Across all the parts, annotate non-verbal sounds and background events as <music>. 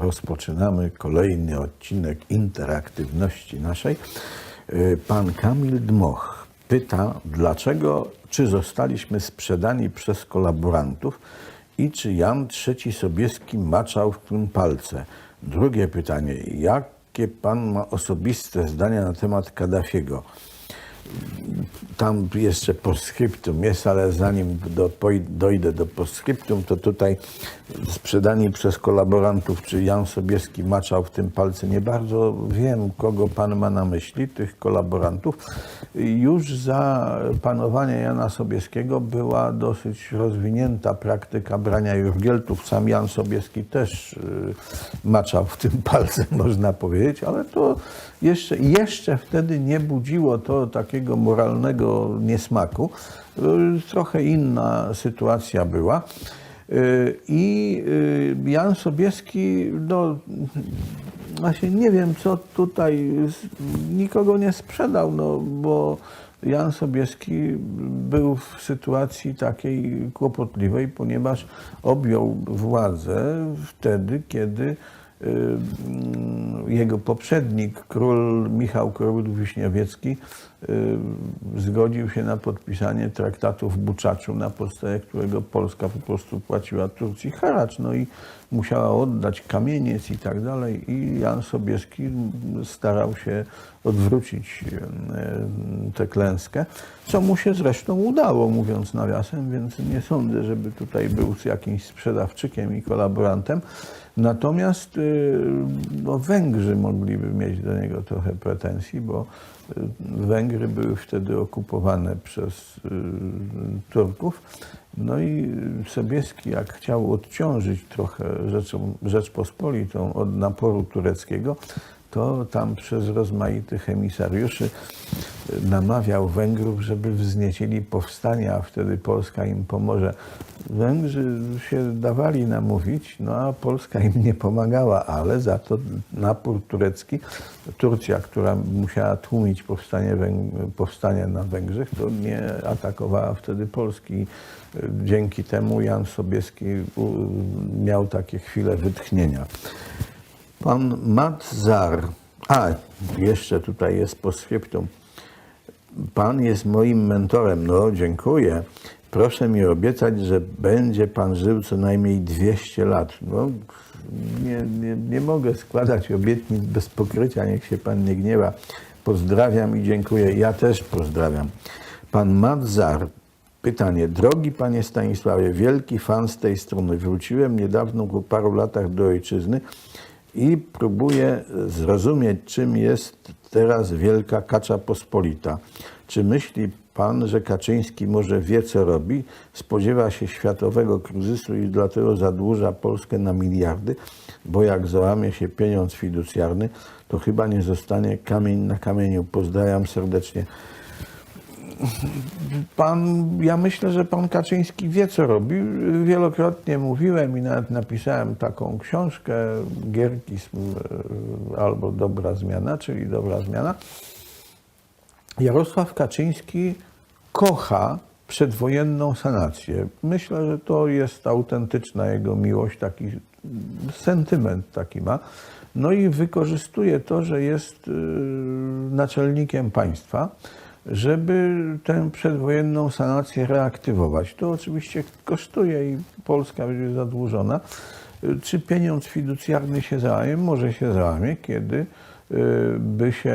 rozpoczynamy kolejny odcinek interaktywności naszej. Y, Pan Kamil Dmoch pyta, dlaczego, czy zostaliśmy sprzedani przez kolaborantów i czy Jan III Sobieski maczał w tym palce. Drugie pytanie, jakie pan ma osobiste zdania na temat Kaddafiego? Tam jeszcze postscriptum jest, ale zanim do, dojdę do postscriptum, to tutaj sprzedani przez kolaborantów, czy Jan Sobieski maczał w tym palce, nie bardzo wiem, kogo pan ma na myśli, tych kolaborantów. Już za panowania Jana Sobieskiego była dosyć rozwinięta praktyka brania jurgieltów. Sam Jan Sobieski też y, maczał w tym palce, <laughs> można powiedzieć, ale to jeszcze, jeszcze wtedy nie budziło to takiego moralnego niesmaku. Y, Trochę inna sytuacja była. Y, I y, Jan Sobieski, no właśnie nie wiem, co tutaj, nikogo nie sprzedał, no bo Jan Sobieski był w sytuacji takiej kłopotliwej, ponieważ objął władzę wtedy, kiedy mm, jego poprzednik, król Michał Król Wiśniewiecki, zgodził się na podpisanie traktatu w Buczaczu, na podstawie którego Polska po prostu płaciła Turcji haracz, no i musiała oddać kamieniec i tak dalej i Jan Sobieski starał się odwrócić e, tę klęskę, co mu się zresztą udało, mówiąc nawiasem, więc nie sądzę, żeby tutaj był jakimś sprzedawczykiem i kolaborantem. Natomiast y, no, Węgrzy mogliby mieć do niego trochę pretensji, bo y, Węgry były wtedy okupowane przez y, Turków. No i Sobieski, jak chciał odciążyć trochę Rzeczą, Rzeczpospolitą od naporu tureckiego, to tam przez rozmaitych emisariuszy namawiał Węgrów, żeby wzniecili powstania, a wtedy Polska im pomoże. Węgrzy się dawali namówić, no a Polska im nie pomagała, ale za to napór turecki, Turcja, która musiała tłumić powstanie, na Węgrzech, to nie atakowała wtedy Polski. Dzięki temu Jan Sobieski miał takie chwile wytchnienia. Pan Matzar, a jeszcze tutaj jest postscriptum. Pan jest moim mentorem. No, dziękuję. Proszę mi obiecać, że będzie pan żył co najmniej 200 lat. No, nie, nie, nie mogę składać obietnic bez pokrycia, niech się pan nie gniewa. Pozdrawiam i dziękuję. Ja też pozdrawiam. Pan Madzar, pytanie. Drogi panie Stanisławie, wielki fan z tej strony. Wróciłem niedawno po paru latach do ojczyzny i próbuję zrozumieć, czym jest teraz Wielka Kacza Pospolita. Czy myśli pan, że Kaczyński może wie, co robi, spodziewa się światowego kryzysu i dlatego zadłuża Polskę na miliardy, bo jak załamie się pieniądz fiducjarny, to chyba nie zostanie kamień na kamieniu. Pozdrawiam serdecznie. Pan, ja myślę, że pan Kaczyński wie, co robi. Wielokrotnie mówiłem i nawet napisałem taką książkę Gierkizm e, albo Dobra Zmiana, czyli Dobra Zmiana. Jarosław Kaczyński kocha przedwojenną sanację. Myślę, że to jest autentyczna jego miłość, taki sentyment taki ma. No i wykorzystuje to, że jest y, naczelnikiem państwa, żeby tę przedwojenną sanację reaktywować. To oczywiście kosztuje i Polska będzie zadłużona. Czy pieniądz fiducjarny się załamie? Może się załamie, kiedy by się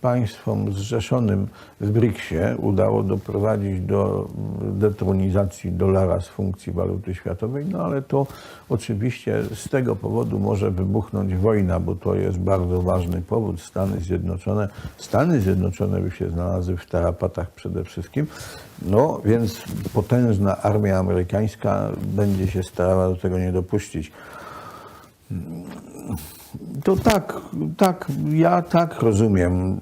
państwom zrzeszonym w BRICS-ie udało doprowadzić do detronizacji dolara z funkcji waluty światowej, no ale to oczywiście z tego powodu może wybuchnąć wojna, bo to jest bardzo ważny powód. Stany Zjednoczone, Stany Zjednoczone by się znalazły w tarapatach przede wszystkim, no więc potężna armia amerykańska będzie się starała do tego nie dopuścić. To tak, tak, ja tak rozumiem y,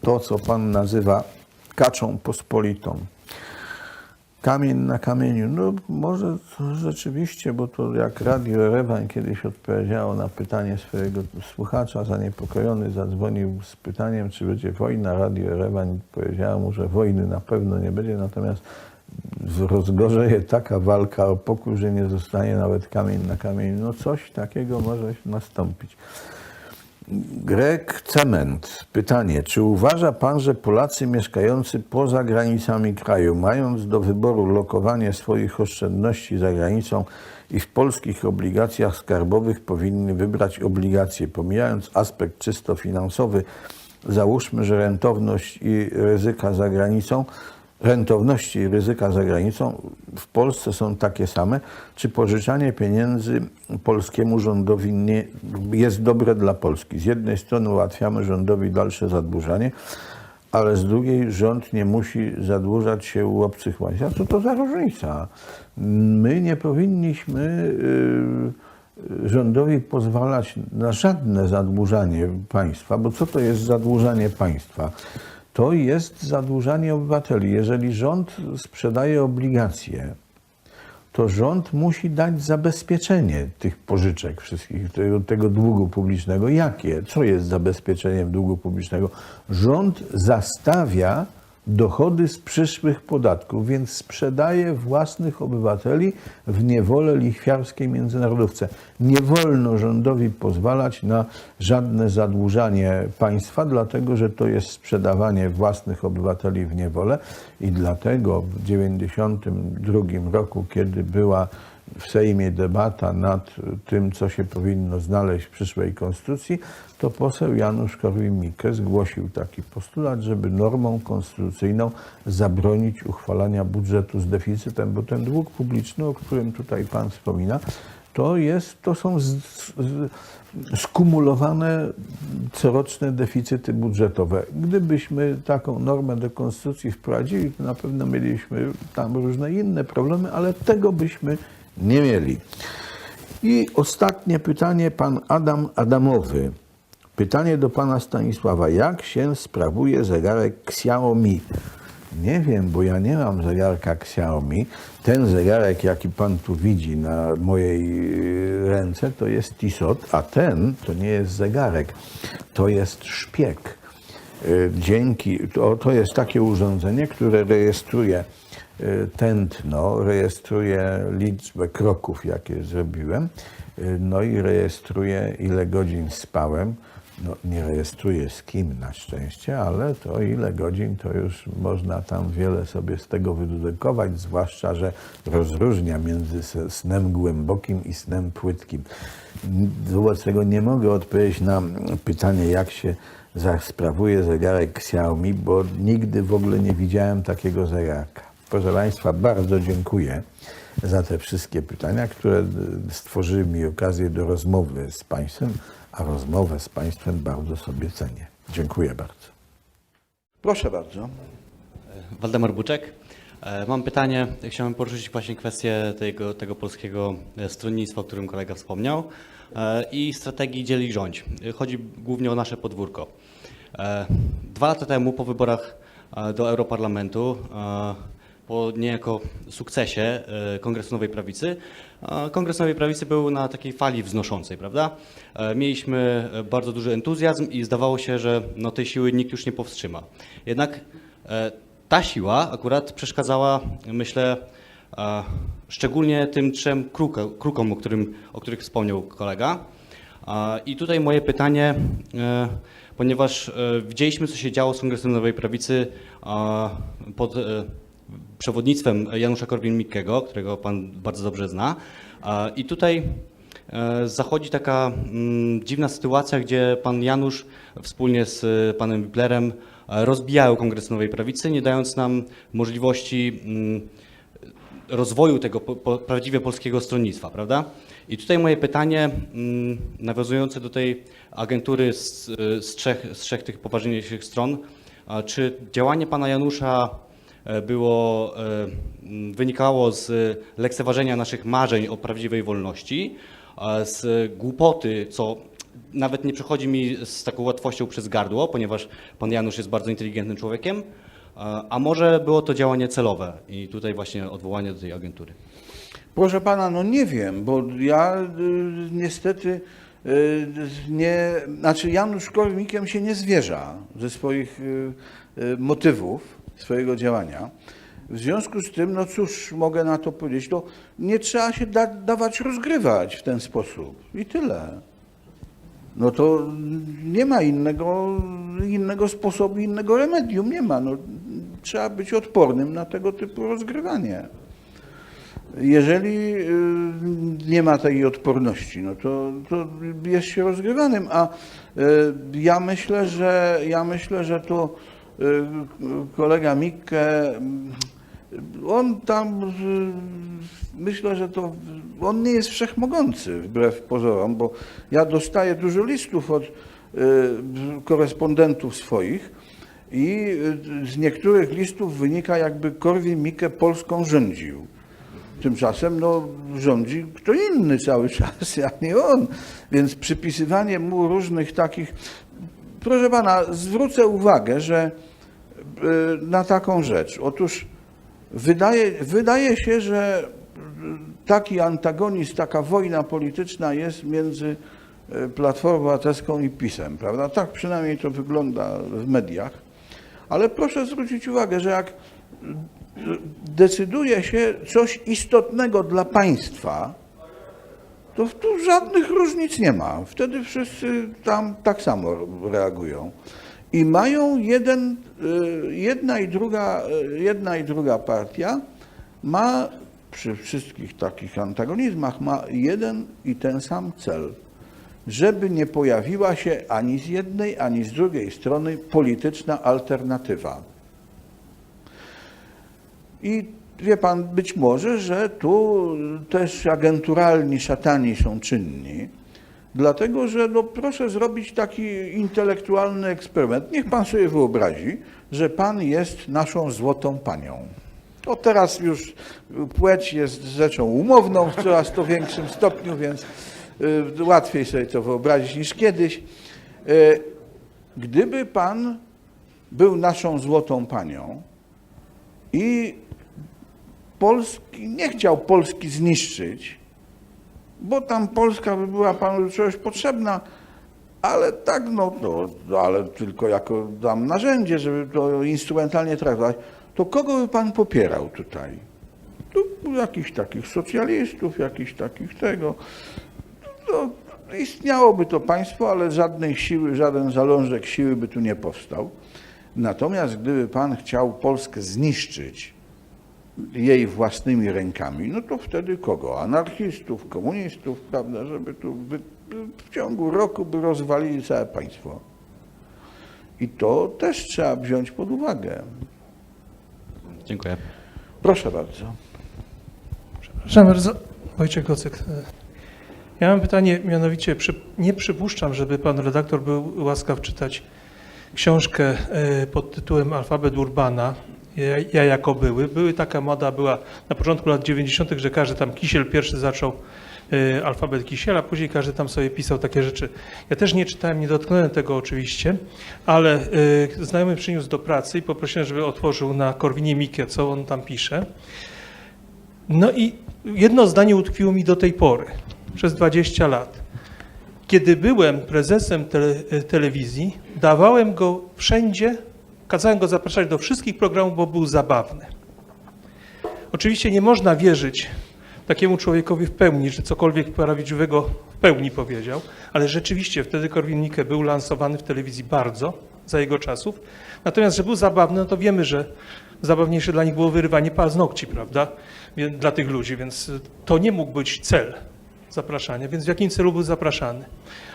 to, co pan nazywa kaczą pospolitą. Kamień na kamieniu. No może rzeczywiście, bo to jak Radio Erewań kiedyś odpowiedziało na pytanie swojego słuchacza, zaniepokojony zadzwonił z pytaniem, czy będzie wojna. Radio Erewań powiedziało mu, że wojny na pewno nie będzie, natomiast rozgorzeje taka walka o pokój, że nie zostanie nawet kamień na kamień. No coś takiego może nastąpić. Grek Cement. Pytanie, czy uważa Pan, że Polacy mieszkający poza granicami kraju, mając do wyboru lokowanie swoich oszczędności za granicą i w polskich obligacjach skarbowych, powinni wybrać obligacje, pomijając aspekt czysto finansowy, załóżmy, że rentowność i ryzyka za granicą, rentowności i ryzyka za granicą w Polsce są takie same, czy pożyczanie pieniędzy polskiemu rządowi nie, jest dobre dla Polski? Z jednej strony ułatwiamy rządowi dalsze zadłużanie, ale z drugiej rząd nie musi zadłużać się u obcych państw. A co to za różnica? My nie powinniśmy yy, rządowi pozwalać na żadne zadłużanie państwa, bo co to jest zadłużanie państwa? To jest zadłużanie obywateli. Jeżeli rząd sprzedaje obligacje, to rząd musi dać zabezpieczenie tych pożyczek wszystkich, tego, tego długu publicznego. Jakie? Co jest zabezpieczeniem długu publicznego? Rząd zastawia dochody z przyszłych podatków, więc sprzedaje własnych obywateli w niewolę lichwiarskiej międzynarodówce. Nie wolno rządowi pozwalać na żadne zadłużanie państwa, dlatego że to jest sprzedawanie własnych obywateli w niewolę i dlatego w 1992 roku, kiedy była w Sejmie debata nad tym, co się powinno znaleźć w przyszłej konstytucji, to poseł Janusz Korwin-Mikke zgłosił taki postulat, żeby normą konstytucyjną zabronić uchwalania budżetu z deficytem, bo ten dług publiczny, o którym tutaj Pan wspomina, to, jest, to są z, z, skumulowane coroczne deficyty budżetowe. Gdybyśmy taką normę do konstytucji wprowadzili, to na pewno mieliśmy tam różne inne problemy, ale tego byśmy nie mieli. I ostatnie pytanie, pan Adam Adamowy. Pytanie do pana Stanisława. Jak się sprawuje zegarek Xiaomi? Nie wiem, bo ja nie mam zegarka Xiaomi. Ten zegarek, jaki pan tu widzi na mojej y, ręce, to jest Tissot, a ten to nie jest zegarek, to jest szpieg. Y, Dzięki, to, to jest takie urządzenie, które rejestruje tętno, rejestruje liczbę kroków, jakie zrobiłem, y, no i rejestruje ile godzin spałem. No, nie rejestruje z kim na szczęście, ale to ile godzin, to już można tam wiele sobie z tego wydedukować, zwłaszcza, że rozróżnia między snem głębokim i snem płytkim. Wobec tego nie mogę odpowiedzieć na pytanie, jak się sprawuje zegarek Xiaomi, bo nigdy w ogóle nie widziałem takiego zegarka. Proszę Państwa, bardzo dziękuję za te wszystkie pytania, które stworzyły mi okazję do rozmowy z Państwem, a rozmowę z Państwem bardzo sobie cenię. Dziękuję bardzo. Proszę bardzo. Waldemar Buczek. E, Mam pytanie, chciałem poruszyć właśnie kwestię tego, tego polskiego e, stronnictwa, o którym kolega wspomniał e, i strategii dzieli rządź. Chodzi głównie o nasze podwórko. Dwa lata temu po wyborach do Europarlamentu, po niejako sukcesie e, Kongresu Nowej Prawicy, Kongres Nowej Prawicy był na takiej fali wznoszącej, prawda? E, Mieliśmy e, bardzo duży entuzjazm i zdawało się, że no, tej siły nikt już nie powstrzyma. Jednak ta siła akurat przeszkadzała, myślę, szczególnie tym trzem kruko- krukom, o, którym, o których wspomniał kolega. I tutaj moje pytanie, ponieważ widzieliśmy, co się działo z Kongresem Nowej Prawicy pod przewodnictwem Janusza Korwin-Mikkego, którego pan bardzo dobrze zna. I tutaj e, zachodzi taka mm, dziwna sytuacja, gdzie pan Janusz wspólnie z e, panem Wiblerem e, rozbijają Kongres Nowej Prawicy, nie dając nam możliwości mm, rozwoju tego prawdziwie polskiego stronnictwa, prawda? I tutaj moje pytanie, mm, nawiązujące do tej agentury z, z, trzech, z trzech tych poważniejszych stron, czy działanie pana Janusza było, e, wynikało z lekceważenia naszych marzeń o prawdziwej wolności, z głupoty, co nawet nie przechodzi mi z taką łatwością przez gardło, ponieważ pan Janusz jest bardzo inteligentnym człowiekiem, a może było to działanie celowe i tutaj właśnie odwołanie do tej agentury. Proszę pana, no nie wiem, bo ja y, niestety y, nie, znaczy Janusz Korwin-Mikkiem się nie zwierza ze swoich y, motywów, swojego działania. W związku z tym, no cóż mogę na to powiedzieć, to nie trzeba się da, dawać rozgrywać w ten sposób i tyle. No to nie ma innego, innego sposobu, innego remedium, nie ma. No, trzeba być odpornym na tego typu rozgrywanie. Jeżeli y, nie ma tej odporności, no to, to jest się rozgrywanym, a y, ja myślę, że ja myślę, że to kolega Mikke, mm, on tam y, myślę, że to on nie jest wszechmogący wbrew pozorom, bo ja dostaję dużo listów od y, korespondentów swoich i y, z niektórych listów wynika, jakby Korwin Mikke Polską rządził. Tymczasem no, rządzi kto inny cały <laughs> czas, a nie on. Więc przypisywanie mu różnych takich. Proszę pana, zwrócę uwagę, że y, na taką rzecz. Otóż wydaje, wydaje się, że y, taki antagonizm, taka wojna polityczna jest między y, Platformą Obywatelską i PiSem, prawda? Tak przynajmniej to wygląda w mediach. Ale proszę zwrócić uwagę, że jak decyduje się coś istotnego dla państwa, to tu żadnych różnic nie ma. Wtedy wszyscy tam tak samo reagują. I mają jeden, y, jedna i druga, y, jedna i druga partia ma przy wszystkich takich antagonizmach ma jeden i ten sam cel. Żeby nie pojawiła się ani z jednej, ani z drugiej strony polityczna alternatywa. I wie pan, być może, że tu też agenturalni szatani są czynni, dlatego że no proszę zrobić taki intelektualny eksperyment. Niech pan sobie wyobrazi, że pan jest naszą złotą panią. To teraz już płeć jest rzeczą umowną w coraz to większym stopniu, więc y, łatwiej sobie to wyobrazić niż kiedyś. Y, Gdyby pan był naszą złotą panią, i Polski, nie chciał Polski zniszczyć, bo tam Polska by była panu czegoś potrzebna, ale tak, no, no, no ale tylko jako tam narzędzie, żeby to instrumentalnie traktować, to kogo by pan popierał tutaj? Tu jakichś takich socjalistów, jakichś takich tego. No, istniałoby to państwo, ale żadnej siły, żaden zalążek siły by tu nie powstał. Natomiast gdyby pan chciał Polskę zniszczyć jej własnymi rękami, no to wtedy kogo? Anarchistów, komunistów, prawda, żeby tu by, w ciągu roku by rozwalili całe państwo. I to też trzeba wziąć pod uwagę. Dziękuję. Proszę bardzo. Przepraszam bardzo, Wojciech Gocyk. Ja mam pytanie, mianowicie przy, nie przypuszczam, żeby pan redaktor był łaskaw czytać książkę e, pod tytułem Alfabet Urbana, ja, ja jako były. Były taka moda była na początku lat 90., że każdy tam Kisiel pierwszy zaczął e, alfabet Kisiela, później każdy tam sobie pisał takie rzeczy. Ja też nie czytałem, nie dotknąłem tego oczywiście, ale e, znajomy przyniósł do pracy i poprosiłem, żeby otworzył na Korwinie Mikke, co on tam pisze. No i jedno zdanie utkwiło mi do tej pory, przez 20 lat. Kiedy byłem prezesem tele, telewizji, dawałem go wszędzie, kazałem go zapraszać do wszystkich programów, bo był zabawny. Oczywiście nie można wierzyć takiemu człowiekowi w pełni, że cokolwiek prawdziwego w pełni powiedział, ale rzeczywiście wtedy Korwin-Mikke był lansowany w telewizji bardzo za jego czasów. Natomiast, że był zabawny, no to wiemy, że zabawniejsze dla nich było wyrywanie paznokci, prawda, dla tych ludzi, więc to nie mógł być cel zapraszania, więc w jakim celu był zapraszany.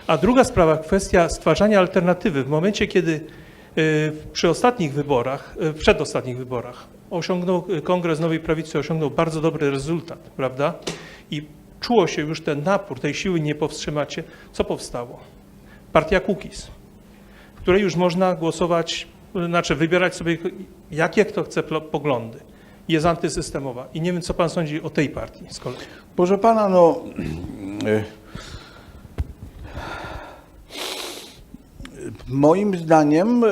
A druga sprawa, kwestia stwarzania alternatywy. W momencie, kiedy przy ostatnich wyborach, y, przed ostatnich wyborach osiągnął, y, Kongres Nowej Prawicy osiągnął bardzo dobry rezultat, prawda? I czuło się już ten napór, tej siły nie powstrzymacie. Co powstało? Partia Kukiz, w której już można głosować, y, znaczy wybierać sobie jakie kto chce poglądy. Jest antysystemowa. I nie wiem, co pan sądzi o tej partii z kolei. Proszę pana, no. y, Moim zdaniem y,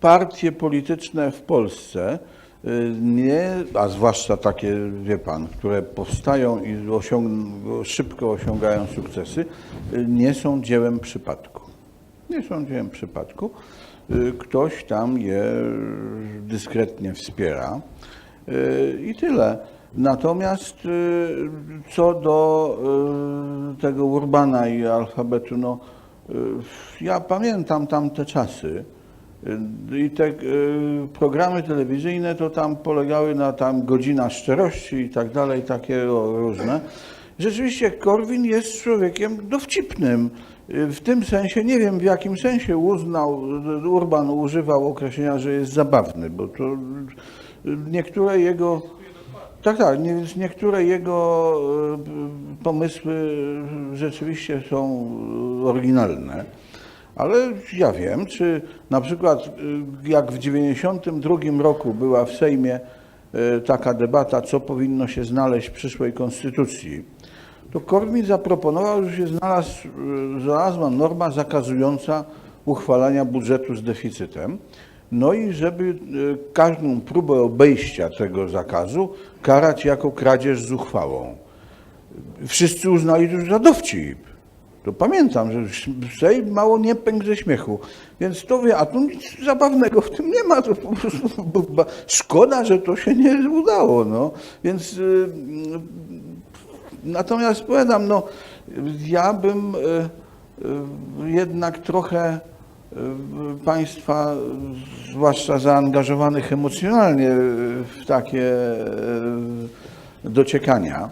partie polityczne w Polsce y, nie, a zwłaszcza takie, wie pan, które powstają i osiąg, szybko osiągają sukcesy, y, nie są dziełem przypadku. Nie są dziełem przypadku. Ktoś tam je dyskretnie wspiera. i tyle. Natomiast co do tego Urbana i alfabetu, no ja pamiętam tamte czasy. Y, I te y, programy telewizyjne to tam polegały na tam godzina szczerości i tak dalej, takie różne. Rzeczywiście Korwin jest człowiekiem dowcipnym. Y, W tym sensie, nie wiem w jakim sensie uznał, y, Urban używał określenia, że jest zabawny, bo to y, niektóre jego... Tak, tak, nie- niektóre jego y, pomysły rzeczywiście są oryginalne. Ale ja wiem, czy na przykład y, jak w 1992 roku była w Sejmie y, taka debata, co powinno się znaleźć w przyszłej konstytucji, to Korwin zaproponował, że się znalazł, znalazła norma zakazująca uchwalania budżetu z deficytem. No i żeby y, każdą próbę obejścia tego zakazu karać jako kradzież z uchwałą. Wszyscy uznali to za dowcip. To pamiętam, że Sejm mało nie pękł ze śmiechu. Więc to wie, a tu nic zabawnego w tym nie ma. To po prostu szkoda, że to się nie udało. No. Więc y, natomiast powiadam, no, ja bym y, jednak trochę Państwa, zwłaszcza zaangażowanych emocjonalnie w takie y, dociekania,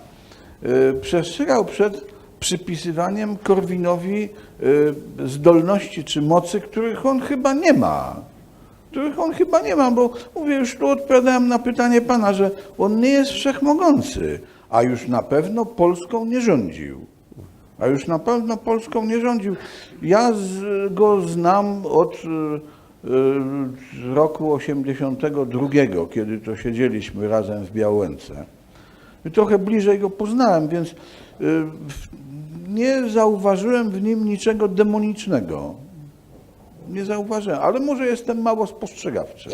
y, przestrzegał przed przypisywaniem Korwinowi y, zdolności czy mocy, których on chyba nie ma. Których on chyba nie ma, bo mówię, już tu odpowiadałem na pytanie pana, że on nie jest wszechmogący, a już na pewno Polską nie rządził. A już na pewno Polską nie rządził. Ja z, go znam od y, y, roku 82, kiedy to siedzieliśmy razem w Białęce. I trochę bliżej go poznałem, więc y, nie zauważyłem w nim niczego demonicznego. Nie zauważyłem, ale może jestem mało spostrzegawczy.